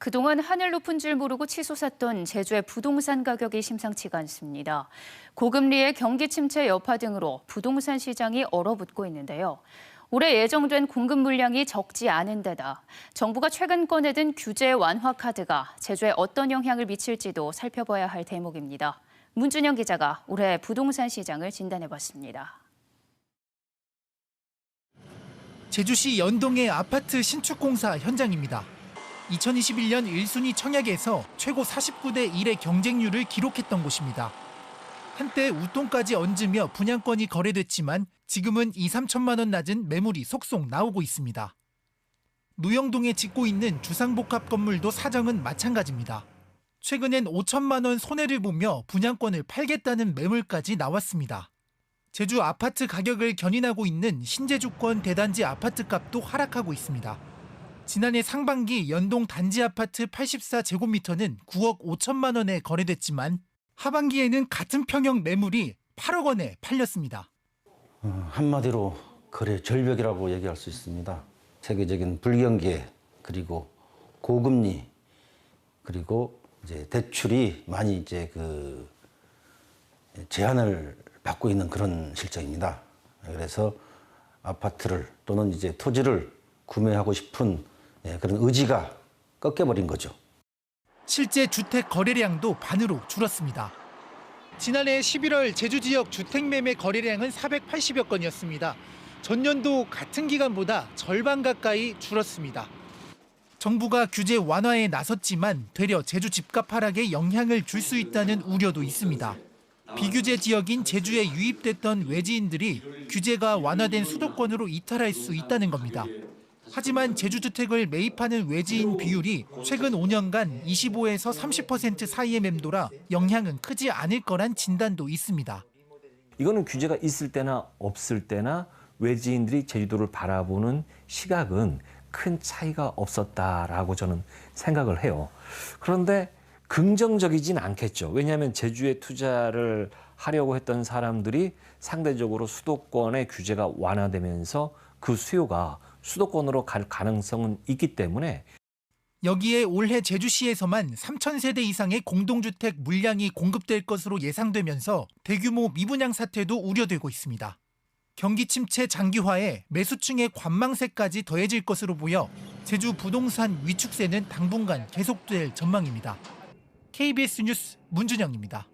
그동안 하늘 높은 줄 모르고 치솟았던 제주의 부동산 가격이 심상치가 않습니다. 고금리의 경기 침체 여파 등으로 부동산 시장이 얼어붙고 있는데요. 올해 예정된 공급 물량이 적지 않은 데다 정부가 최근 꺼내든 규제 완화 카드가 제주에 어떤 영향을 미칠지도 살펴봐야 할 대목입니다. 문준영 기자가 올해 부동산 시장을 진단해봤습니다. 제주시 연동의 아파트 신축 공사 현장입니다. 2021년 1순위 청약에서 최고 49대 1의 경쟁률을 기록했던 곳입니다. 한때 웃돈까지 얹으며 분양권이 거래됐지만 지금은 2, 3천만 원 낮은 매물이 속속 나오고 있습니다. 노영동에 짓고 있는 주상복합 건물도 사정은 마찬가지입니다. 최근엔 5천만 원 손해를 보며 분양권을 팔겠다는 매물까지 나왔습니다. 제주 아파트 가격을 견인하고 있는 신제주권 대단지 아파트 값도 하락하고 있습니다. 지난해 상반기 연동 단지 아파트 84제곱미터는 9억 5천만 원에 거래됐지만 하반기에는 같은 평형 매물이 8억 원에 팔렸습니다. 어, 한마디로 거래 절벽이라고 얘기할 수 있습니다. 세계적인 불경기 그리고 고금리 그리고 이제 대출이 많이 이제 그 제한을 받고 있는 그런 실정입니다. 그래서 아파트를 또는 이제 토지를 구매하고 싶은 예, 그런 의지가 꺾여버린 거죠. 실제 주택 거래량도 반으로 줄었습니다. 지난해 11월 제주 지역 주택 매매 거래량은 480여 건이었습니다. 전년도 같은 기간보다 절반 가까이 줄었습니다. 정부가 규제 완화에 나섰지만 되려 제주 집값 하락에 영향을 줄 수 있다는 우려도 있습니다. 비규제 지역인 제주에 유입됐던 외지인들이 규제가 완화된 수도권으로 이탈할 수 있다는 겁니다. 하지만 제주주택을 매입하는 외지인 비율이 최근 5년간 25에서 30% 사이에 맴돌아 영향은 크지 않을 거란 진단도 있습니다. 이거는 규제가 있을 때나 없을 때나 외지인들이 제주도를 바라보는 시각은 큰 차이가 없었다라고 저는 생각을 해요. 그런데 긍정적이진 않겠죠. 왜냐하면 제주에 투자를 하려고 했던 사람들이 상대적으로 수도권의 규제가 완화되면서 그 수요가 수도권으로 갈 가능성은 있기 때문에 여기에 올해 제주시에서만 3,000세대 이상의 공동주택 물량이 공급될 것으로 예상되면서 대규모 미분양 사태도 우려되고 있습니다. 경기 침체 장기화에 매수층의 관망세까지 더해질 것으로 보여 제주 부동산 위축세는 당분간 계속될 전망입니다. KBS 뉴스 문준영입니다.